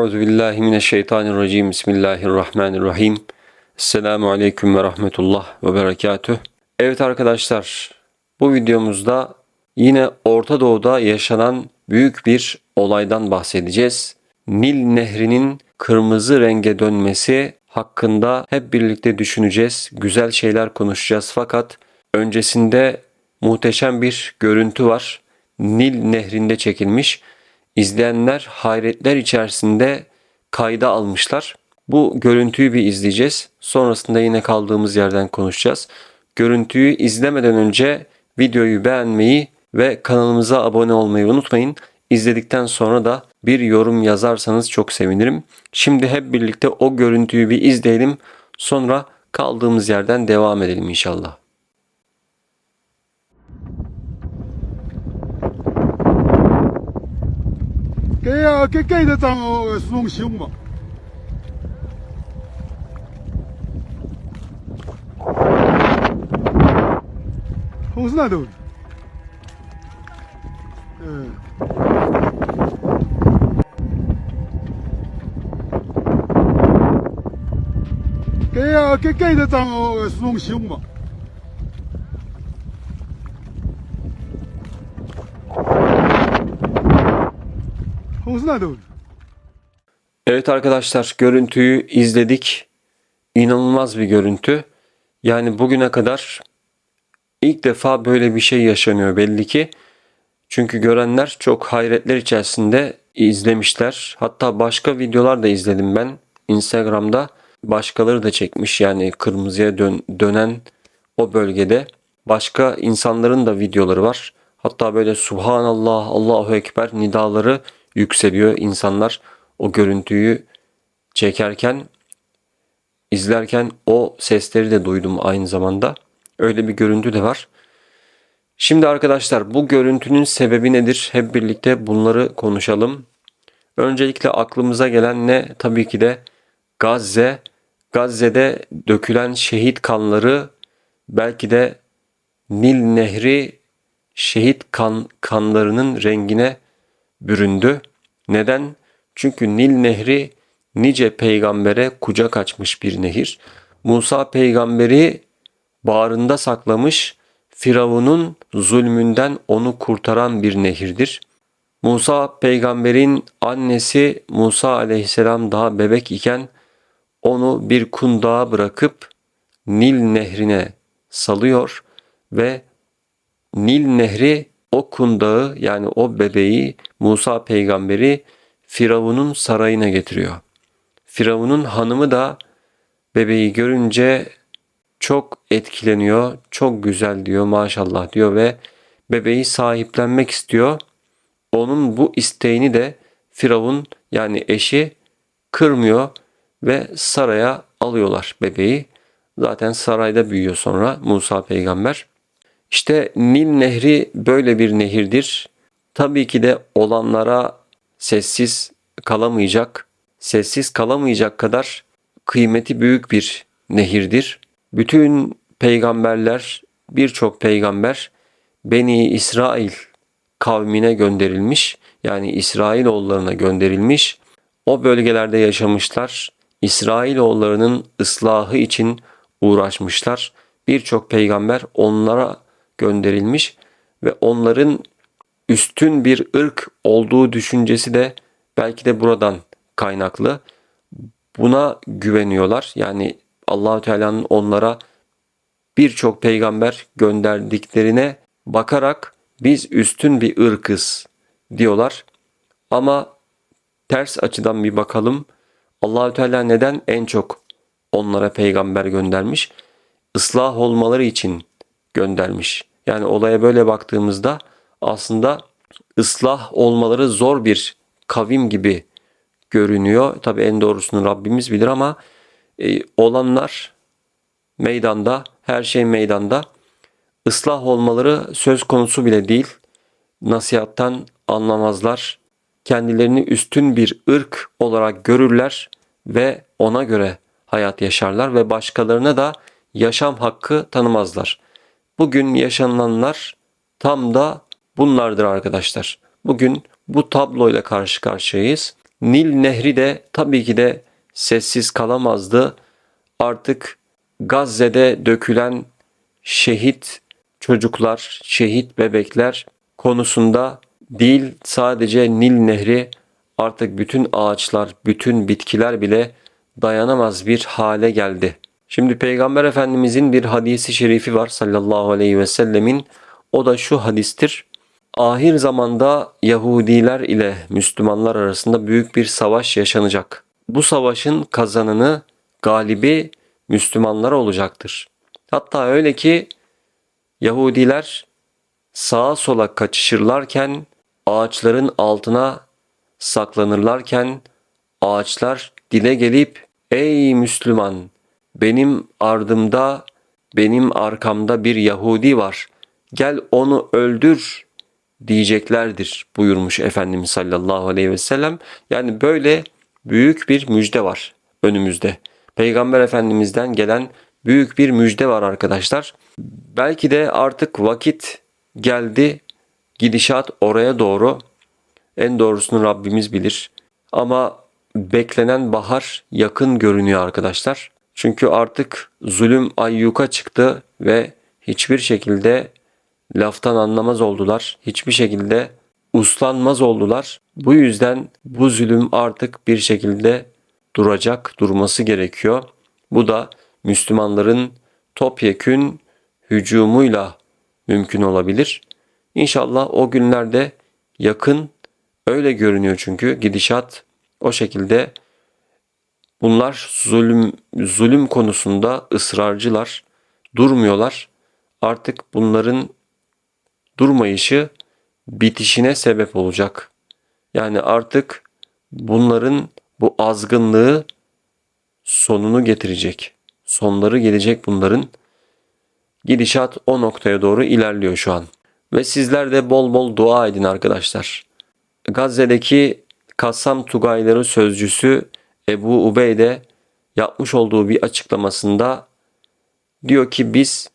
Euzu billahi mineşşeytanirracim. Bismillahirrahmanirrahim. Esselamu aleyküm ve rahmetullah ve berekatüh. Evet arkadaşlar, bu videomuzda yine Orta Doğu'da yaşanan büyük bir olaydan bahsedeceğiz. Nil Nehri'nin kırmızı renge dönmesi hakkında hep birlikte düşüneceğiz. Güzel şeyler konuşacağız fakat öncesinde muhteşem bir görüntü var. Nil Nehri'nde çekilmiş. İzleyenler hayretler içerisinde kayda almışlar. Bu görüntüyü bir izleyeceğiz. Sonrasında yine kaldığımız yerden konuşacağız. Görüntüyü izlemeden önce videoyu beğenmeyi ve kanalımıza abone olmayı unutmayın. İzledikten sonra da bir yorum yazarsanız çok sevinirim. Şimdi hep birlikte o görüntüyü bir izleyelim. Sonra kaldığımız yerden devam edelim inşallah. 给呀、啊，给给的张荣兴嘛。红是哪头？嗯。给、啊，给给的嘛。Nào đâu Evet arkadaşlar görüntüyü izledik. İnanılmaz bir görüntü. Yani bugüne kadar ilk defa böyle bir şey yaşanıyor belli ki. Çünkü görenler çok hayretler içerisinde izlemişler. Hatta başka videolar da izledim ben Instagram'da. Başkaları da çekmiş yani kırmızıya dön- dönen o bölgede. Başka insanların da videoları var. Hatta böyle Subhanallah, Allahu Ekber nidaları yükseliyor insanlar o görüntüyü çekerken izlerken o sesleri de duydum aynı zamanda. Öyle bir görüntü de var. Şimdi arkadaşlar bu görüntünün sebebi nedir? Hep birlikte bunları konuşalım. Öncelikle aklımıza gelen ne? Tabii ki de Gazze. Gazze'de dökülen şehit kanları belki de Nil Nehri şehit kan kanlarının rengine büründü. Neden? Çünkü Nil Nehri nice peygambere kucak açmış bir nehir. Musa peygamberi bağrında saklamış, Firavun'un zulmünden onu kurtaran bir nehirdir. Musa peygamberin annesi Musa aleyhisselam daha bebek iken onu bir kundağa bırakıp Nil nehrine salıyor ve Nil nehri o kundağı yani o bebeği Musa peygamberi Firavun'un sarayına getiriyor. Firavun'un hanımı da bebeği görünce çok etkileniyor, çok güzel diyor maşallah diyor ve bebeği sahiplenmek istiyor. Onun bu isteğini de Firavun yani eşi kırmıyor ve saraya alıyorlar bebeği. Zaten sarayda büyüyor sonra Musa peygamber. İşte Nil Nehri böyle bir nehirdir. Tabii ki de olanlara sessiz kalamayacak, sessiz kalamayacak kadar kıymeti büyük bir nehirdir. Bütün peygamberler, birçok peygamber Beni İsrail kavmine gönderilmiş. Yani İsrailoğullarına gönderilmiş. O bölgelerde yaşamışlar. İsrailoğullarının ıslahı için uğraşmışlar. Birçok peygamber onlara gönderilmiş ve onların üstün bir ırk olduğu düşüncesi de belki de buradan kaynaklı. Buna güveniyorlar. Yani Allahü Teala'nın onlara birçok peygamber gönderdiklerine bakarak biz üstün bir ırkız diyorlar. Ama ters açıdan bir bakalım. Allahü Teala neden en çok onlara peygamber göndermiş? Islah olmaları için göndermiş. Yani olaya böyle baktığımızda aslında ıslah olmaları zor bir kavim gibi görünüyor. Tabi en doğrusunu Rabbimiz bilir ama e, olanlar meydanda, her şey meydanda. Islah olmaları söz konusu bile değil. Nasihattan anlamazlar. Kendilerini üstün bir ırk olarak görürler ve ona göre hayat yaşarlar ve başkalarına da yaşam hakkı tanımazlar. Bugün yaşananlar tam da bunlardır arkadaşlar. Bugün bu tabloyla karşı karşıyayız. Nil Nehri de tabii ki de sessiz kalamazdı. Artık Gazze'de dökülen şehit çocuklar, şehit bebekler konusunda değil sadece Nil Nehri artık bütün ağaçlar, bütün bitkiler bile dayanamaz bir hale geldi. Şimdi Peygamber Efendimizin bir hadisi şerifi var sallallahu aleyhi ve sellemin. O da şu hadistir. Ahir zamanda Yahudiler ile Müslümanlar arasında büyük bir savaş yaşanacak. Bu savaşın kazananı, galibi Müslümanlar olacaktır. Hatta öyle ki Yahudiler sağa sola kaçışırlarken ağaçların altına saklanırlarken ağaçlar dile gelip ey Müslüman benim ardımda benim arkamda bir Yahudi var gel onu öldür diyeceklerdir buyurmuş Efendimiz sallallahu aleyhi ve sellem. Yani böyle büyük bir müjde var önümüzde. Peygamber Efendimiz'den gelen büyük bir müjde var arkadaşlar. Belki de artık vakit geldi. Gidişat oraya doğru. En doğrusunu Rabbimiz bilir. Ama beklenen bahar yakın görünüyor arkadaşlar. Çünkü artık zulüm ayyuka çıktı ve hiçbir şekilde laftan anlamaz oldular. Hiçbir şekilde uslanmaz oldular. Bu yüzden bu zulüm artık bir şekilde duracak, durması gerekiyor. Bu da Müslümanların topyekün hücumuyla mümkün olabilir. İnşallah o günlerde yakın öyle görünüyor çünkü gidişat o şekilde bunlar zulüm zulüm konusunda ısrarcılar, durmuyorlar. Artık bunların durmayışı bitişine sebep olacak. Yani artık bunların bu azgınlığı sonunu getirecek. Sonları gelecek bunların. Gidişat o noktaya doğru ilerliyor şu an. Ve sizler de bol bol dua edin arkadaşlar. Gazze'deki Kassam Tugayları sözcüsü Ebu Ubeyde yapmış olduğu bir açıklamasında diyor ki biz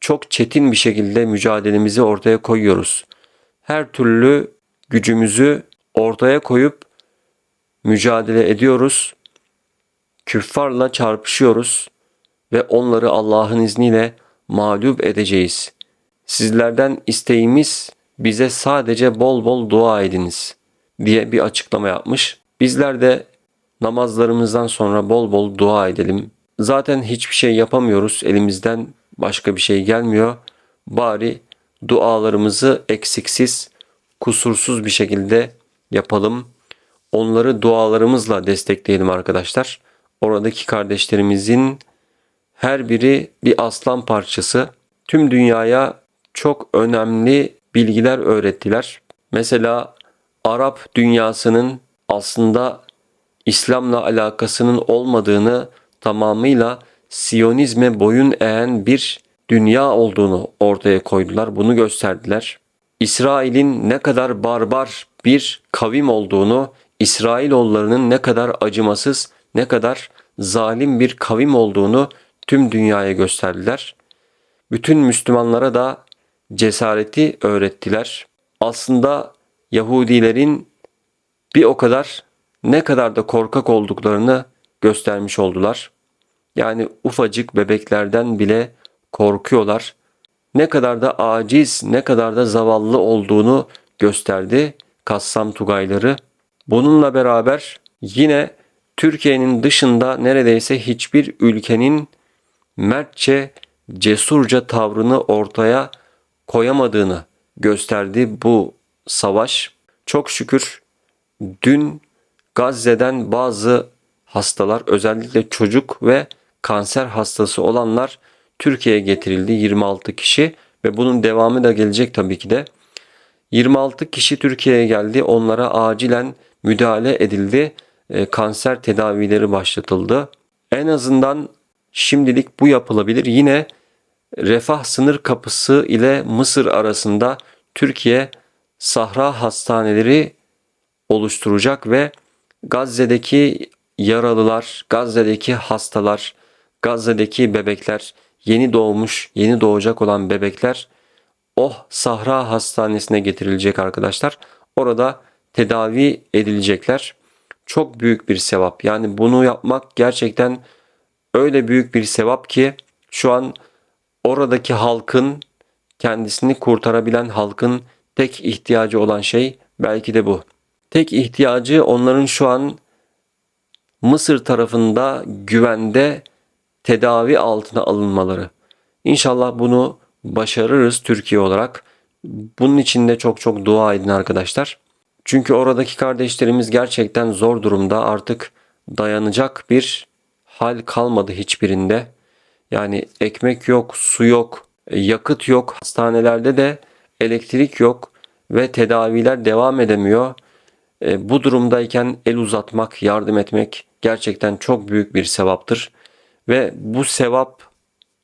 çok çetin bir şekilde mücadelemizi ortaya koyuyoruz. Her türlü gücümüzü ortaya koyup mücadele ediyoruz. Küffarla çarpışıyoruz ve onları Allah'ın izniyle mağlup edeceğiz. Sizlerden isteğimiz bize sadece bol bol dua ediniz diye bir açıklama yapmış. Bizler de namazlarımızdan sonra bol bol dua edelim. Zaten hiçbir şey yapamıyoruz. Elimizden başka bir şey gelmiyor. Bari dualarımızı eksiksiz, kusursuz bir şekilde yapalım. Onları dualarımızla destekleyelim arkadaşlar. Oradaki kardeşlerimizin her biri bir aslan parçası. Tüm dünyaya çok önemli bilgiler öğrettiler. Mesela Arap dünyasının aslında İslam'la alakasının olmadığını tamamıyla Siyonizme boyun eğen bir dünya olduğunu ortaya koydular. Bunu gösterdiler. İsrail'in ne kadar barbar bir kavim olduğunu, İsrailoğullarının ne kadar acımasız, ne kadar zalim bir kavim olduğunu tüm dünyaya gösterdiler. Bütün Müslümanlara da cesareti öğrettiler. Aslında Yahudilerin bir o kadar ne kadar da korkak olduklarını göstermiş oldular. Yani ufacık bebeklerden bile korkuyorlar. Ne kadar da aciz, ne kadar da zavallı olduğunu gösterdi Kassam Tugayları. Bununla beraber yine Türkiye'nin dışında neredeyse hiçbir ülkenin mertçe, cesurca tavrını ortaya koyamadığını gösterdi bu savaş. Çok şükür dün Gazze'den bazı hastalar özellikle çocuk ve kanser hastası olanlar Türkiye'ye getirildi 26 kişi ve bunun devamı da gelecek tabii ki de. 26 kişi Türkiye'ye geldi. Onlara acilen müdahale edildi. E, kanser tedavileri başlatıldı. En azından şimdilik bu yapılabilir. Yine Refah sınır kapısı ile Mısır arasında Türkiye Sahra hastaneleri oluşturacak ve Gazze'deki yaralılar, Gazze'deki hastalar, Gazze'deki bebekler, yeni doğmuş, yeni doğacak olan bebekler Oh Sahra Hastanesi'ne getirilecek arkadaşlar. Orada tedavi edilecekler. çok büyük bir sevap. Yani bunu yapmak gerçekten öyle büyük bir sevap ki şu an oradaki halkın kendisini kurtarabilen halkın tek ihtiyacı olan şey belki de bu. Tek ihtiyacı onların şu an Mısır tarafında güvende tedavi altına alınmaları. İnşallah bunu başarırız Türkiye olarak. Bunun için de çok çok dua edin arkadaşlar. Çünkü oradaki kardeşlerimiz gerçekten zor durumda. Artık dayanacak bir hal kalmadı hiçbirinde. Yani ekmek yok, su yok, yakıt yok. Hastanelerde de elektrik yok ve tedaviler devam edemiyor. E, bu durumdayken el uzatmak, yardım etmek gerçekten çok büyük bir sevaptır. Ve bu sevap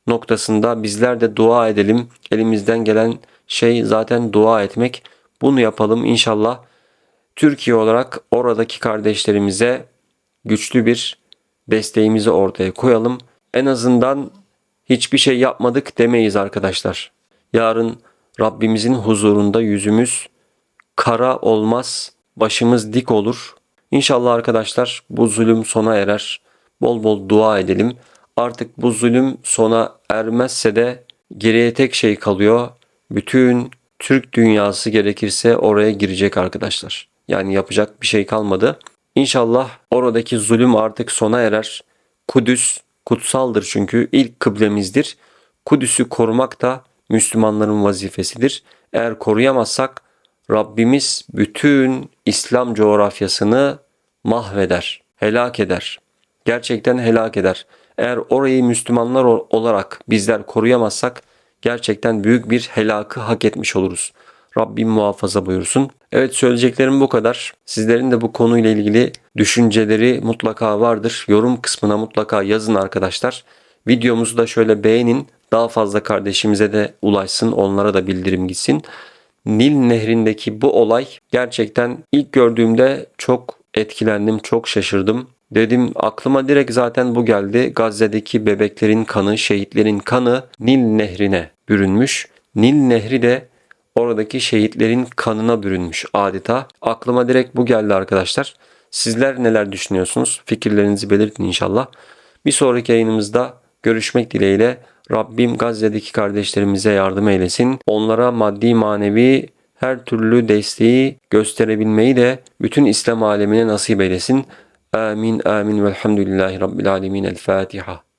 noktasında bizler de dua edelim. Elimizden gelen şey zaten dua etmek. Bunu yapalım inşallah. Türkiye olarak oradaki kardeşlerimize güçlü bir desteğimizi ortaya koyalım. En azından hiçbir şey yapmadık demeyiz arkadaşlar. Yarın Rabbimizin huzurunda yüzümüz kara olmaz, başımız dik olur. İnşallah arkadaşlar bu zulüm sona erer. Bol bol dua edelim. Artık bu zulüm sona ermezse de geriye tek şey kalıyor. Bütün Türk dünyası gerekirse oraya girecek arkadaşlar. Yani yapacak bir şey kalmadı. İnşallah oradaki zulüm artık sona erer. Kudüs kutsaldır çünkü ilk kıblemizdir. Kudüs'ü korumak da Müslümanların vazifesidir. Eğer koruyamazsak Rabbimiz bütün İslam coğrafyasını mahveder, helak eder. Gerçekten helak eder. Eğer orayı Müslümanlar ol- olarak bizler koruyamazsak gerçekten büyük bir helakı hak etmiş oluruz. Rabbim muhafaza buyursun. Evet söyleyeceklerim bu kadar. Sizlerin de bu konuyla ilgili düşünceleri mutlaka vardır. Yorum kısmına mutlaka yazın arkadaşlar. Videomuzu da şöyle beğenin. Daha fazla kardeşimize de ulaşsın. Onlara da bildirim gitsin. Nil Nehri'ndeki bu olay gerçekten ilk gördüğümde çok etkilendim, çok şaşırdım. Dedim aklıma direkt zaten bu geldi. Gazze'deki bebeklerin kanı, şehitlerin kanı Nil Nehri'ne bürünmüş. Nil Nehri de oradaki şehitlerin kanına bürünmüş adeta. Aklıma direkt bu geldi arkadaşlar. Sizler neler düşünüyorsunuz? Fikirlerinizi belirtin inşallah. Bir sonraki yayınımızda görüşmek dileğiyle Rabbim Gazze'deki kardeşlerimize yardım eylesin. Onlara maddi manevi her türlü desteği gösterebilmeyi de bütün İslam alemine nasip eylesin. Amin amin velhamdülillahi rabbil alemin. El Fatiha.